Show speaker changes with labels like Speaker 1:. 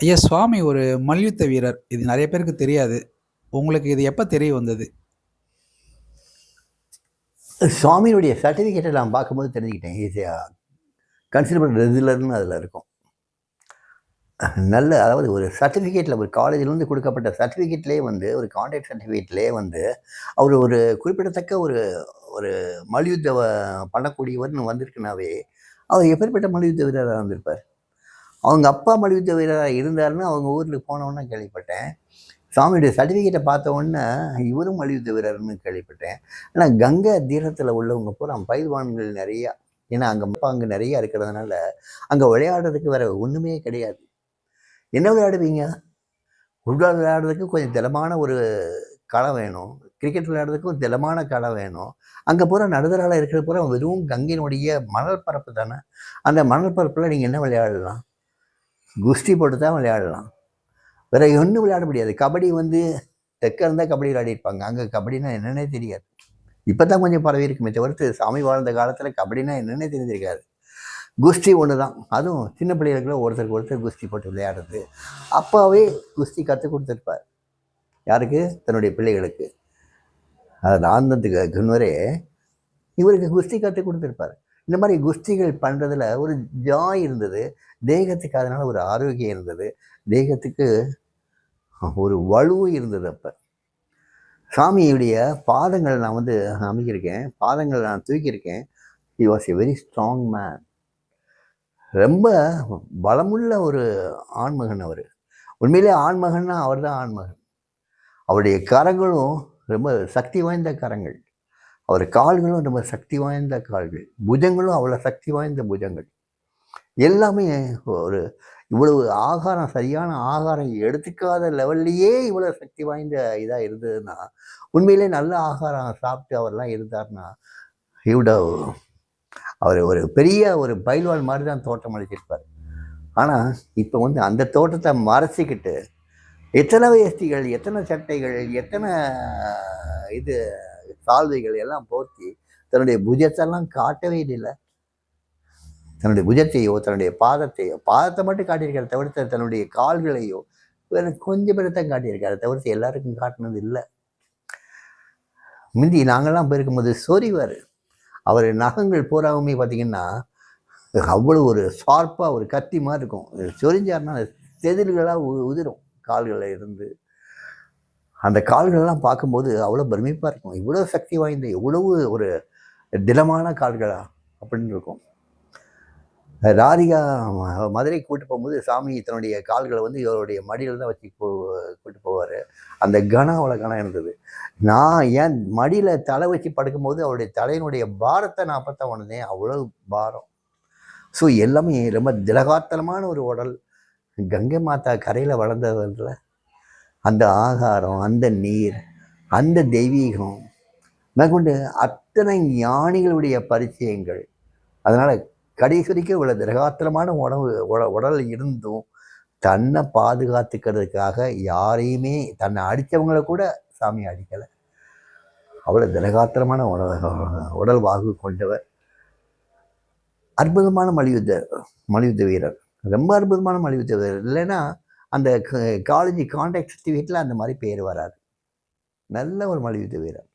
Speaker 1: ஐயா சுவாமி ஒரு மல்யுத்த வீரர். இது நிறைய பேருக்கு தெரியாது. உங்களுக்கு இது எப்போ தெரிய வந்தது?
Speaker 2: சுவாமியினுடைய சர்டிஃபிகேட்டை நான் பார்க்கும்போது தெரிஞ்சுக்கிட்டேன். ஈஸியாக எ ரெகுலர்னு அதில் இருக்கும். நல்ல அதாவது ஒரு சர்டிஃபிகேட்டில் ஒரு காலேஜ்லேருந்து கொடுக்கப்பட்ட சர்டிஃபிகேட்லேயே வந்து ஒரு கான்ட்ராக்ட் சர்டிஃபிகேட்லேயே வந்து அவர் ஒரு குறிப்பிடத்தக்க ஒரு ஒரு மல்யுத்த பண்ணக்கூடியவர்னு வந்திருக்குனாவே அவர் எப்பேற்பட்ட மல்யுத்த வீரராக இருந்திருப்பார் அவங்க அப்பா மல்யுத்த வீரராக இருந்தாருன்னு அவங்க ஊருக்கு போனவொன்னே கேள்விப்பட்டேன். சுவாமியுடைய சர்டிஃபிகேட்டை பார்த்த உடனே இவரும் மல்யுத்த வீரர்னு கேள்விப்பட்டேன். ஆனால் கங்கை தீரத்தில் உள்ளவங்க பூரா பயில்வான்கள் நிறையா. ஏன்னா அங்கே அங்கே நிறையா இருக்கிறதுனால அங்கே விளையாடுறதுக்கு வேறு ஒன்றுமே கிடையாது. என்ன விளையாடுவீங்க? ஃபுட்பால் விளையாடுறதுக்கு கொஞ்சம் திடமான ஒரு களம் வேணும். கிரிக்கெட் விளையாடுறதுக்கு ஒரு திடமான களம் வேணும். அங்கே பூரா நடுதலால் இருக்கிற பூரா வெறும் கங்கையினுடைய மணல் பரப்பு தானே? அந்த மணல் பரப்பில் நீங்கள் என்ன விளையாடலாம்? குஸ்தி போட்டு தான் விளையாடலாம். வேறு ஒன்றும் விளையாட முடியாது. கபடி வந்து தெற்க இருந்தால் கபடி விளையாடிருப்பாங்க. அங்கே கபடினா என்னன்னே தெரியாது. இப்போ தான் கொஞ்சம் பரவி இருக்குமே தவிர்த்து சாமி வாழ்ந்த காலத்தில் கபடினா என்னென்னே தெரிஞ்சிருக்காது குஸ்தி ஒன்று தான் அதுவும் சின்ன பிள்ளைகளுக்குள்ள ஒருத்தருக்கு ஒருத்தர் குஸ்தி போட்டு விளையாடுறது. அப்பாவே குஸ்தி கற்றுக் கொடுத்துருப்பார். யாருக்கு? தன்னுடைய பிள்ளைகளுக்கு. அது நான் குன்வரே இவருக்கு குஸ்தி கற்றுக் கொடுத்துருப்பார். இந்த மாதிரி குஸ்திகள் பண்ணுறதுல ஒரு ஜாய் இருந்தது. தேகத்துக்கு அதனால் ஒரு ஆரோக்கியம் இருந்தது. தேகத்துக்கு ஒரு வலுவும் இருந்தது அப்போ. சாமியுடைய பாதங்கள் நான் வந்து அமைக்கியிருக்கேன் பாதங்கள் நான் தூக்கியிருக்கேன். He was a very strong man ரொம்ப பலமுள்ள ஒரு ஆண்மகன் அவர். உண்மையிலே ஆண்மகன்னா அவர் தான் ஆண்மகன். அவருடைய கரங்களும் ரொம்ப சக்தி வாய்ந்த கரங்கள். அவர் கால்களும் ரொம்ப சக்தி வாய்ந்த கால்கள் புஜங்களும் அவ்வளோ சக்தி வாய்ந்த புஜங்கள். எல்லாமே ஒரு இவ்வளவு ஆகாரம் சரியான ஆகாரம் எடுத்துக்காத லெவல்லையே இவ்வளோ சக்தி வாய்ந்த இதாக இருந்ததுன்னா உண்மையிலே நல்ல ஆகாரம் சாப்பிட்டு அவர்லாம் இருந்தார்னா இவ்வளோ அவர் ஒரு பெரிய ஒரு பயில்வான் மாதிரி தான் தோட்டம் அளிச்சிருப்பார். ஆனால் இப்போ வந்து அந்த தோட்டத்தை மறைச்சிக்கிட்டு எத்தனை வேஷ்டிகள் எத்தனை சட்டைகள் எத்தனை இது சால்வைகள் எல்லாம் போர்த்தி தன்னுடைய புஜத்தெல்லாம் காட்டவே இல்லை தன்னுடைய புஜத்தையோ தன்னுடைய பாதத்தையோ பாதத்தை மட்டும் காட்டியிருக்காரு தவிர்த்து தன்னுடைய கால்களையோ வேறு கொஞ்சம் பேர் தான் காட்டியிருக்காரு தவிர்த்து எல்லாருக்கும் காட்டினது இல்லை. முந்தி நாங்கள்லாம் போயிருக்கும்போது சொறிவார் அவர் நகங்கள் பூராவுமே பார்த்தீங்கன்னா அவ்வளோ ஒரு ஷார்ப்பாக ஒரு கத்தி மாதிரி இருக்கும். சொரிஞ்சார்னா செதில்களாக உ உதிரும் கால்களில் இருந்து. அந்த கால்களெல்லாம் பார்க்கும்போது அவ்வளோ பிரமிப்பாக இருக்கும். இவ்வளோ சக்தி வாய்ந்த எவ்வளவு ஒரு திடமான கால்களா அப்படின்னு இருக்கும். ராதிகா மதுரை கூட்டு போகும்போது சாமி தன்னுடைய கால்களை வந்து இவருடைய மடியில் தான் வச்சு போ கூட்டு போவார். அந்த கனம் அவ்வளோ கனம் இருந்தது. நான் ஏன் மடியில் தலை வச்சு படுக்கும்போது அவருடைய தலையினுடைய பாரத்தை நான் பார்த்தா உணர்ந்தேன். அவ்வளோ பாரம். ஸோ எல்லாமே ரொம்ப திலகாத்தலமான ஒரு உடல். கங்கை மாதா கரையில் வளர்ந்ததில் அந்த ஆகாரம் அந்த நீர் அந்த தெய்வீகம் மேற்கொண்டு அத்தனை ஞானிகளுடைய பரிச்சயங்கள். அதனால் கடைசி இவ்வளோ திரகாத்திரமான உணவு உட- உடல் இருந்தும் தன்னை பாதுகாத்துக்கிறதுக்காக யாரையுமே தன்னை அடித்தவங்கள கூட சாமி அடிக்கலை. அவ்வளோ திரகாத்திரமான உணவு உடல் வாகு கொண்டவர். அற்புதமான மல்யுத்த மல்யுத்த வீரர். ரொம்ப அற்புதமான மல்யுத்த வீரர். இல்லைன்னா அந்த காலேஜ் கான்டாக்ட் சர்டிஃபிகேட்டில் அந்த மாதிரி பேர் வராது. நல்ல ஒரு மல்யுத்த வீரர்.